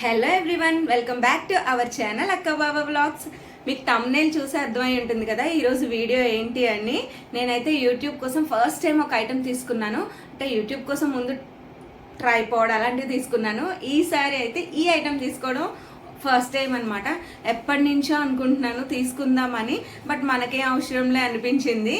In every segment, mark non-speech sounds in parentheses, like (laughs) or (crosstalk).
Hello everyone welcome back to our channel Akka Baba blogs మీకు thumbnail చూసి అర్థమై ఉంటుంది కదా ఈరోజు వీడియో ఏంటి అని. నేనైతే యూట్యూబ్ కోసం ఫస్ట్ టైం ఒక ఐటెం తీసుకున్నాను. అంటే యూట్యూబ్ కోసం ముందు ట్రైపాడ్ అలాంటివి తీసుకున్నాను. ఈసారి అయితే ఈ ఐటెం తీసుకోవడం ఫస్ట్ టైం అనమాట ఎప్పటి నుంచో అనుకుంటున్నాను తీసుకుందామని బట్ మనకే అవసరంలే అనిపించింది.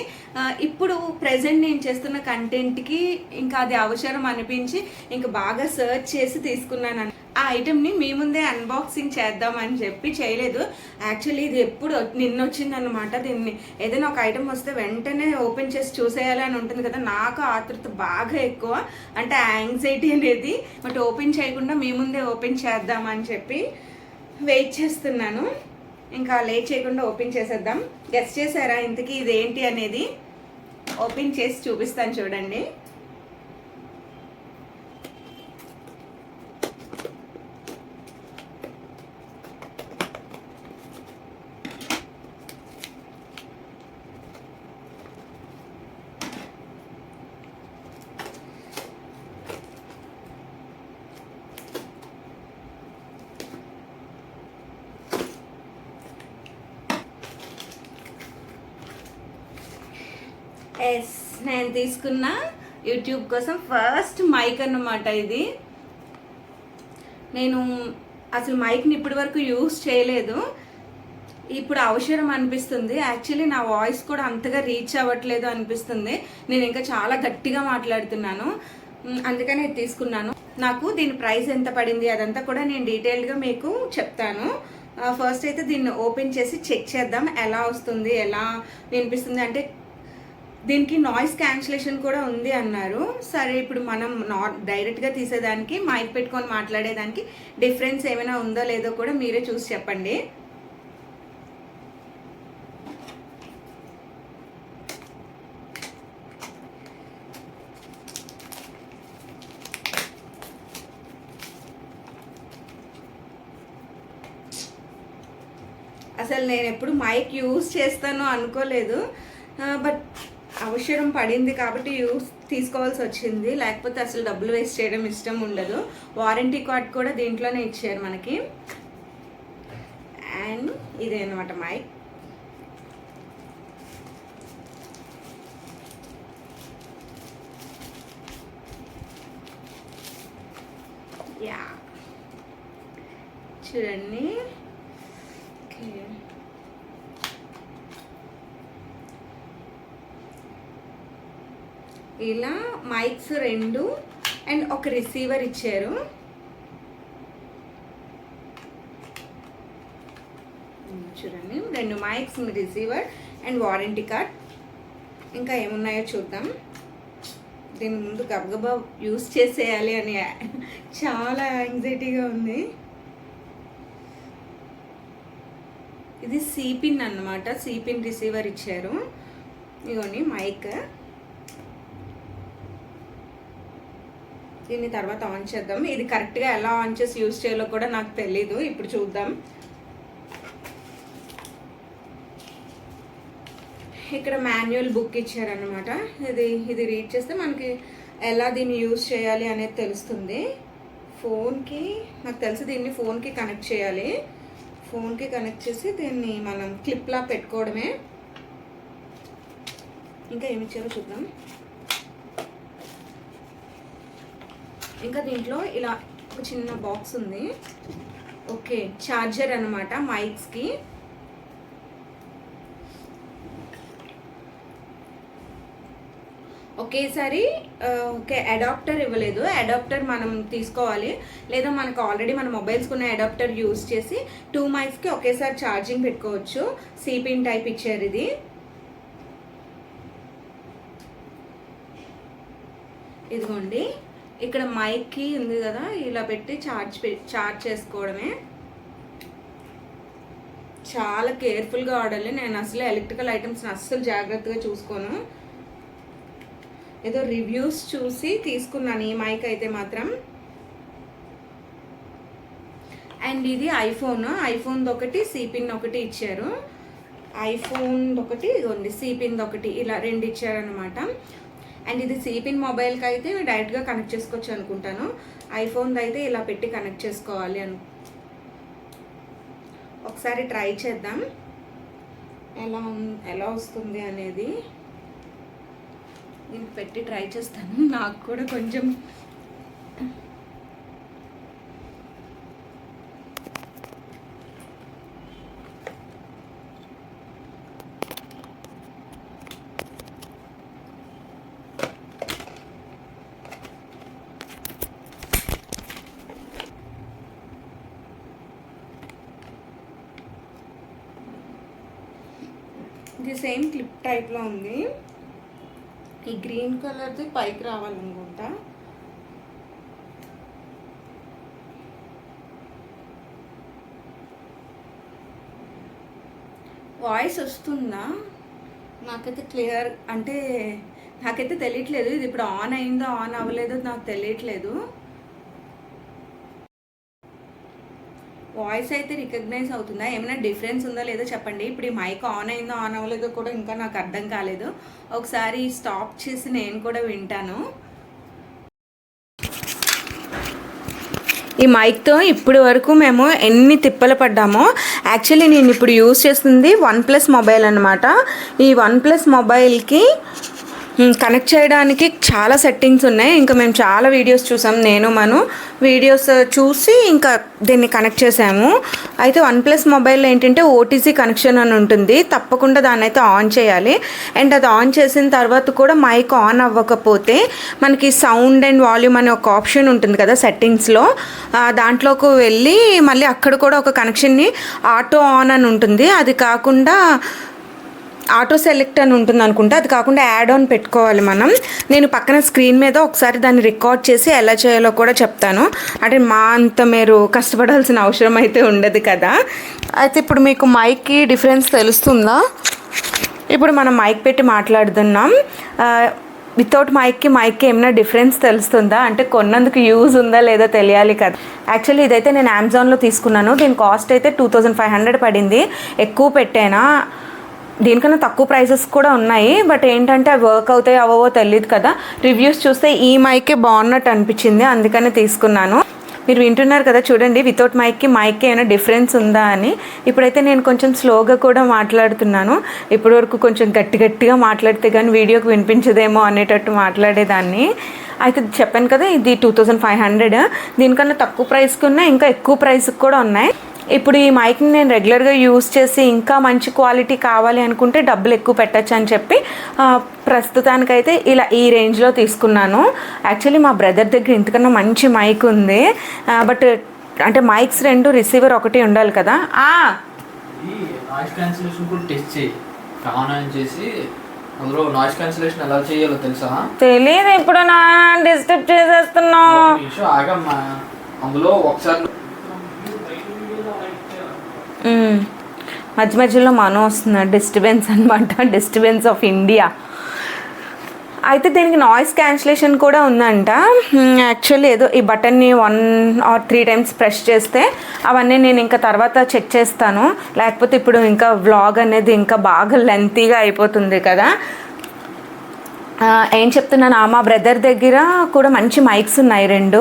ఇప్పుడు ప్రజెంట్ నేను చేస్తున్న కంటెంట్కి ఇంకా అది అవసరం అనిపించి ఇంకా బాగా సర్చ్ చేసి తీసుకున్నాను ఆ ఐటెంని మీ ముందే అన్బాక్సింగ్ చేద్దామని చెప్పి చేయలేదు. యాక్చువల్లీ ఇది ఎప్పుడు నిన్న వచ్చిందనమాట దీన్ని. ఏదైనా ఒక ఐటెం వస్తే వెంటనే ఓపెన్ చేసి చూసేయాలని ఉంటుంది కదా నాకు ఆతృత బాగా ఎక్కువ. అంటే యాంగ్జైటీ అనేది బట్ ఓపెన్ చేయకుండా మీ ముందే ఓపెన్ చేద్దామని చెప్పి వెయిట్ చేస్తున్నాను. ఇంకా లేట్ చేయకుండా ఓపెన్ చేసేద్దాం. గెస్ట్ చేశారా? ఇంతకీ ఇది ఏంటి అనేది ఓపెన్ చేసి చూపిస్తాను చూడండి. ఎస్ నేను తీసుకున్న యూట్యూబ్ కోసం ఫస్ట్ మైక్ అన్నమాట ఇది. నేను అసలు మైక్ని ఇప్పటి వరకు యూస్ చేయలేదు. ఇప్పుడు అవసరం అనిపిస్తుంది. యాక్చువల్లీ నా వాయిస్ కూడా అంతగా రీచ్ అవ్వట్లేదు అనిపిస్తుంది. నేను ఇంకా చాలా గట్టిగా మాట్లాడుతున్నాను. అందుకని ఇది తీసుకున్నాను. నాకు దీని ప్రైస్ ఎంత పడింది అదంతా కూడా నేను డీటెయిల్గా మీకు చెప్తాను. ఫస్ట్ అయితే దీన్ని ఓపెన్ చేసి చెక్ చేద్దాం ఎలా వస్తుంది ఎలా వినిపిస్తుంది. అంటే దీనికి నాయిస్ క్యాన్సిలేషన్ కూడా ఉంది అన్నారు. సరే ఇప్పుడు మనం నా డైరెక్ట్గా తీసేదానికి మైక్ పెట్టుకొని మాట్లాడేదానికి డిఫరెన్స్ ఏమైనా ఉందో లేదో కూడా మీరే చూసి చెప్పండి. అసలు నేను ఎప్పుడు మైక్ యూస్ చేస్తానో అనుకోలేదు. బట్ అవసరం పడింది కాబట్టి యూస్ తీసుకోవాల్సి వచ్చింది. లేకపోతే అసలు డబ్బులు వేస్ట్ చేయడం ఇష్టం ఉండదు. వారంటీ కార్డ్ కూడా దీంట్లోనే ఇచ్చారు మనకి. అండ్ ఇదే అనమాట మైక్ యా చూడండి. ఓకే ఇలా మైక్స్ రెండు అండ్ ఒక రిసీవర్ ఇచ్చారు. చూడండి. రెండు mics receiver and warranty card ఇంకా ఏమున్నాయో చూద్దాం. దీని ముందు గబగబా యూస్ చేసేయాలి అని చాలా యాంగ్జైటీగా ఉంది. ఇది సిపిన్ అన్నమాట. సిపిన్ రిసీవర్ ఇచ్చారు. ఇగోండి మైక్ దీన్ని తర్వాత ఆన్ చేద్దాం. ఇది కరెక్ట్గా ఎలా ఆన్ చేసి యూజ్ చేయాలో కూడా నాకు తెలీదు. ఇప్పుడు చూద్దాం. ఇక్కడ మాన్యువల్ బుక్ ఇచ్చారనమాట ఇది ఇది రీడ్ చేస్తే మనకి ఎలా దీన్ని యూజ్ చేయాలి అనేది తెలుస్తుంది. ఫోన్కి నాకు తెలిసి దీన్ని ఫోన్కి కనెక్ట్ చేయాలి. ఫోన్కి కనెక్ట్ చేసి దీన్ని మనం క్లిప్లా పెట్టుకోవడమే. ఇంకా ఏమి ఇచ్చారో చూద్దాం. ఇంకా దీంట్లో ఇలా ఒక చిన్న బాక్స్ ఉంది. ఓకే ఛార్జర్ అనమాట మైక్స్కి. ఒకేసారి ఓకే అడాప్టర్ ఇవ్వలేదు. అడాప్టర్ మనం తీసుకోవాలి. లేదా మనకు ఆల్రెడీ మన మొబైల్స్కి ఉన్న అడాప్టర్ యూస్ చేసి టూ మైక్స్కి ఒకేసారి ఛార్జింగ్ పెట్టుకోవచ్చు. సిపిన్ టైప్ ఇచ్చారు ఇది. ఇదిగోండి. ఇక్కడ మైక్కి ఉంది కదా ఇలా పెట్టి ఛార్జ్ ఛార్జ్ చేసుకోవడమే. చాలా కేర్ఫుల్గా వాడాలి నేను అసలు ఎలక్ట్రికల్ ఐటమ్స్ని అస్సలు జాగ్రత్తగా చూసుకోను. ఏదో రివ్యూస్ చూసి తీసుకున్నాను ఈ మైక్ అయితే మాత్రం. అండ్ ఇది ఐఫోన్. ఐఫోన్ ఒకటి సిపిన్ ఒకటి ఇచ్చారు. ఐఫోన్ ఒకటి ఉంది సిపిన్ ఒకటి ఇలా రెండు ఇచ్చారనమాట అండ్ ఇది సిపిన్ మొబైల్కి అయితే డైరెక్ట్గా కనెక్ట్ చేసుకోవచ్చు అనుకుంటాను. ఐఫోన్ది అయితే ఇలా పెట్టి కనెక్ట్ చేసుకోవాలి అను ఒకసారి ట్రై చేద్దాం. ఎలా ఎలా వస్తుంది అనేది నేను పెట్టి ట్రై చేస్తాను. నాకు కూడా కొంచెం ఇది సేమ్ క్లిప్ టైప్లో ఉంది. ఈ గ్రీన్ కలర్ది పైకి రావాలనుకుంటా. వాయిస్ వస్తుందా? నాకైతే క్లియర్ అంటే నాకైతే తెలియట్లేదు. ఇది ఇప్పుడు ఆన్ అయిందో ఆన్ అవ్వలేదో నాకు తెలియట్లేదు. వాయిస్ అయితే రికగ్నైజ్ అవుతుందా? ఏమైనా డిఫరెన్స్ ఉందా లేదో చెప్పండి. ఇప్పుడు ఈ మైక్ ఆన్ అయిందో ఆన్ అవ్వలేదో కూడా ఇంకా నాకు అర్థం కాలేదు. ఒకసారి స్టాప్ చేసి నేను కూడా వింటాను. ఈ మైక్తో ఇప్పటి వరకు మేము ఎన్ని తిప్పలు పడ్డామో యాక్చువల్లీ నేను ఇప్పుడు యూస్ చేస్తుంది వన్ ప్లస్ మొబైల్ అనమాట ఈ వన్ ప్లస్ మొబైల్కి కనెక్ట్ చేయడానికి చాలా సెట్టింగ్స్ ఉన్నాయి. ఇంకా మేము చాలా వీడియోస్ చూసాం. నేను మను వీడియోస్ uh, చూసి ఇంకా దీన్ని కనెక్ట్ చేసాము. అయితే వన్ ప్లస్ మొబైల్లో ఏంటంటే ఓటీసీ కనెక్షన్ అని ఉంటుంది. తప్పకుండా దాన్ని అయితే ఆన్ చేయాలి. అండ్ అది ఆన్ చేసిన తర్వాత కూడా మైక్ ఆన్ అవ్వకపోతే మనకి సౌండ్ అండ్ వాల్యూమ్ అనే ఒక ఆప్షన్ ఉంటుంది కదా సెట్టింగ్స్లో దాంట్లోకి వెళ్ళి మళ్ళీ అక్కడ కూడా ఒక కనెక్షన్ని ఆటో ఆన్ అని ఉంటుంది. అది కాకుండా ఆటో సెలెక్ట్ అని ఉంటుంది అనుకుంటా. అది కాకుండా యాడ్ ఆన్ పెట్టుకోవాలి మనం. నేను పక్కన స్క్రీన్ మీద ఒకసారి దాన్ని రికార్డ్ చేసి ఎలా చేయాలో కూడా చెప్తాను. అంటే మా అంత మీరు కష్టపడాల్సిన అవసరం అయితే ఉండదు కదా. అయితే ఇప్పుడు మీకు మైక్కి డిఫరెన్స్ తెలుస్తుందా? ఇప్పుడు మనం మైక్ పెట్టి మాట్లాడుతున్నాం. వితౌట్ మైక్కి మైక్కి ఏమైనా డిఫరెన్స్ తెలుస్తుందా? అంటే కొన్నందుకు యూజ్ ఉందా లేదా తెలియాలి కదా. యాక్చువల్లీ ఇదైతే నేను అమెజాన్లో తీసుకున్నాను. దీని కాస్ట్ అయితే టూ థౌజండ్ ఫైవ్ హండ్రెడ్ పడింది. ఎక్కువ పెట్టానా? దీనికన్నా తక్కువ ప్రైసెస్ కూడా ఉన్నాయి. బట్ ఏంటంటే అవి వర్క్ అవుతాయి అవవో తెలియదు కదా. రివ్యూస్ చూస్తే ఈ మైకే బాగున్నట్టు అనిపించింది. అందుకనే తీసుకున్నాను. మీరు వింటున్నారు కదా చూడండి వితౌట్ మైక్కి మైక్కి ఏమైనా డిఫరెన్స్ ఉందా అని. ఇప్పుడైతే నేను కొంచెం స్లోగా కూడా మాట్లాడుతున్నాను. ఇప్పటి వరకు కొంచెం గట్టి గట్టిగా మాట్లాడితే కానీ వీడియోకి వినిపించదేమో అనేటట్టు మాట్లాడేదాన్ని. అయితే చెప్పాను కదా ఇది టూ థౌజండ్ ఫైవ్ హండ్రెడ్. దీనికన్నా తక్కువ ప్రైస్కి ఉన్నాయి ఇంకా ఎక్కువ ప్రైస్కి కూడా ఉన్నాయి. ఇప్పుడు ఈ మైక్ని నేను రెగ్యులర్గా యూస్ చేసి ఇంకా మంచి క్వాలిటీ కావాలి అనుకుంటే డబ్బులు ఎక్కువ పెట్టచ్చు అని చెప్పి ప్రస్తుతానికైతే ఇలా ఈ రేంజ్లో తీసుకున్నాను. యాక్చువల్లీ మా బ్రదర్ దగ్గర ఇంతకన్నా మంచి మైక్ ఉంది. బట్ అంటే మైక్స్ రెండు రిసీవర్ ఒకటి ఉండాలి కదా. అందులో నాయిస్ క్యాన్సిలేషన్ ఎలా చేయాలో తెలుసా? తెలియదు ఇప్పుడు నా డిస్టర్బ్ చేసేస్తున్నావు. అందులో ఒకసారి. మధ్య మధ్యలో మనం వస్తున్నాడు డిస్టర్బెన్స్ అనమాట (laughs) డిస్టర్బెన్స్ ఆఫ్ ఇండియా. అయితే దీనికి నాయిస్ క్యాన్సిలేషన్ కూడా ఉందంట. యాక్చువల్లీ ఏదో ఈ బటన్ని one or three times press చేస్తే అవన్నీ నేను ఇంకా తర్వాత చెక్ చేస్తాను. లేకపోతే ఇప్పుడు ఇంకా వ్లాగ్ అనేది ఇంకా బాగా లెంతీగా అయిపోతుంది కదా. ఏం చెప్తున్నాను మా బ్రదర్ దగ్గర కూడా మంచి మైక్స్ ఉన్నాయి రెండు.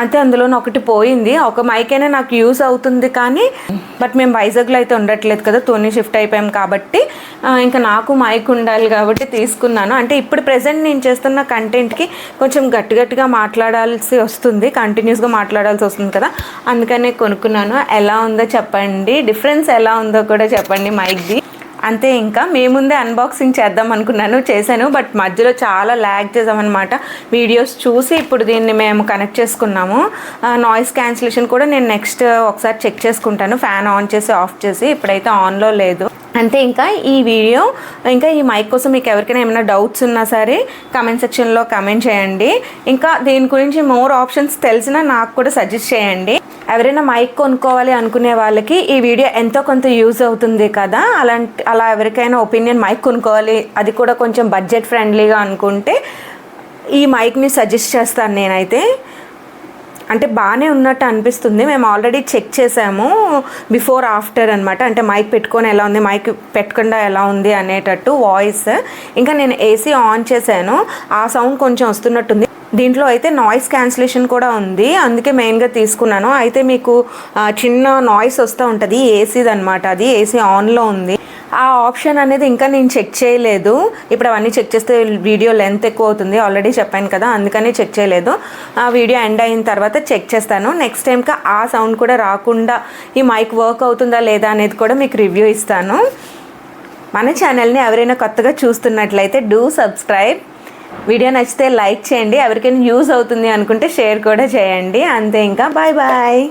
అయితే అందులో ఒకటి పోయింది. ఒక మైక్ అయినా నాకు యూస్ అవుతుంది కానీ బట్ మేము వైజాగ్లో అయితే ఉండట్లేదు కదా తోని షిఫ్ట్ అయిపోయాం కాబట్టి ఇంకా నాకు మైక్ ఉండాలి కాబట్టి తీసుకున్నాను. అంటే ఇప్పుడు ప్రజెంట్ నేను చేస్తున్న కంటెంట్కి కొంచెం గట్టి గట్టిగా మాట్లాడాల్సి వస్తుంది కంటిన్యూస్గా మాట్లాడాల్సి వస్తుంది కదా. అందుకనే కొనుక్కున్నాను. ఎలా ఉందో చెప్పండి. డిఫరెన్స్ ఎలా ఉందో కూడా చెప్పండి మైక్ది అంతే ఇంకా మేముందే అన్బాక్సింగ్ చేద్దాం అనుకున్నాను చేశాను బట్ మధ్యలో చాలా ల్యాగ్ చేసామన్నమాట. వీడియోస్ చూసి ఇప్పుడు దీన్ని మేము కనెక్ట్ చేసుకున్నాము. నాయిస్ క్యాన్సిలేషన్ కూడా నేను నెక్స్ట్ ఒకసారి చెక్ చేసుకుంటాను. ఫ్యాన్ ఆన్ చేసి ఆఫ్ చేసి ఇప్పుడైతే ఆన్లో లేదు. అంతే ఇంకా ఈ వీడియో ఇంకా ఈ మైక్ కోసం మీకు ఎవరికైనా ఏమైనా డౌట్స్ ఉన్నా సరే కమెంట్ సెక్షన్లో కమెంట్ చేయండి. ఇంకా దీని గురించి మోర్ ఆప్షన్స్ తెలిసినా నాకు కూడా సజెస్ట్ చేయండి. ఎవరైనా మైక్ కొనుక్కోవాలి అనుకునే వాళ్ళకి ఈ వీడియో ఎంతో కొంత యూజ్ అవుతుంది కదా. అలాంటి అలా ఎవరికైనా ఒపీనియన్ మైక్ కొనుక్కోవాలి అది కూడా కొంచెం బడ్జెట్ ఫ్రెండ్లీగా అనుకుంటే ఈ మైక్ని సజెస్ట్ చేస్తాను నేనైతే. అంటే బాగానే ఉన్నట్టు అనిపిస్తుంది. మేము ఆల్రెడీ చెక్ చేసాము. బిఫోర్ ఆఫ్టర్ అనమాట అంటే మైక్ పెట్టుకొని ఎలా ఉంది మైక్ పెట్టకుండా ఎలా ఉంది అనేటట్టు వాయిస్. ఇంకా నేను ఏసీ ఆన్ చేశాను. ఆ సౌండ్ కొంచెం వస్తున్నట్టుంది. దీంట్లో అయితే నాయిస్ క్యాన్సిలేషన్ కూడా ఉంది. అందుకే మెయిన్గా తీసుకున్నాను. అయితే మీకు చిన్న నాయిస్ వస్తూ ఉంటుంది. ఏసీది అనమాట అది ఏసీ ఆన్లో ఉంది. ఆ ఆప్షన్ అనేది ఇంకా నేను చెక్ చేయలేదు. ఇప్పుడు అవన్నీ చెక్ చేస్తే వీడియో లెంత్ ఎక్కువ అవుతుంది. ఆల్రెడీ చెప్పాను కదా అందుకని చెక్ చేయలేదు. ఆ వీడియో ఎండ్ అయిన తర్వాత చెక్ చేస్తాను. నెక్స్ట్ టైంకి ఆ సౌండ్ కూడా రాకుండా ఈ మైక్ వర్క్ అవుతుందా లేదా అనేది కూడా మీకు రివ్యూ ఇస్తాను. మన ఛానల్ని ఎవరైనా కొత్తగా చూస్తున్నట్లయితే డూ సబ్స్క్రైబ్ వీడియో నచ్చితే లైక్ చేయండి. ఎవరికైనా యూజ్ అవుతుంది అనుకుంటే షేర్ కూడా చేయండి. అంతే ఇంకా. Bye bye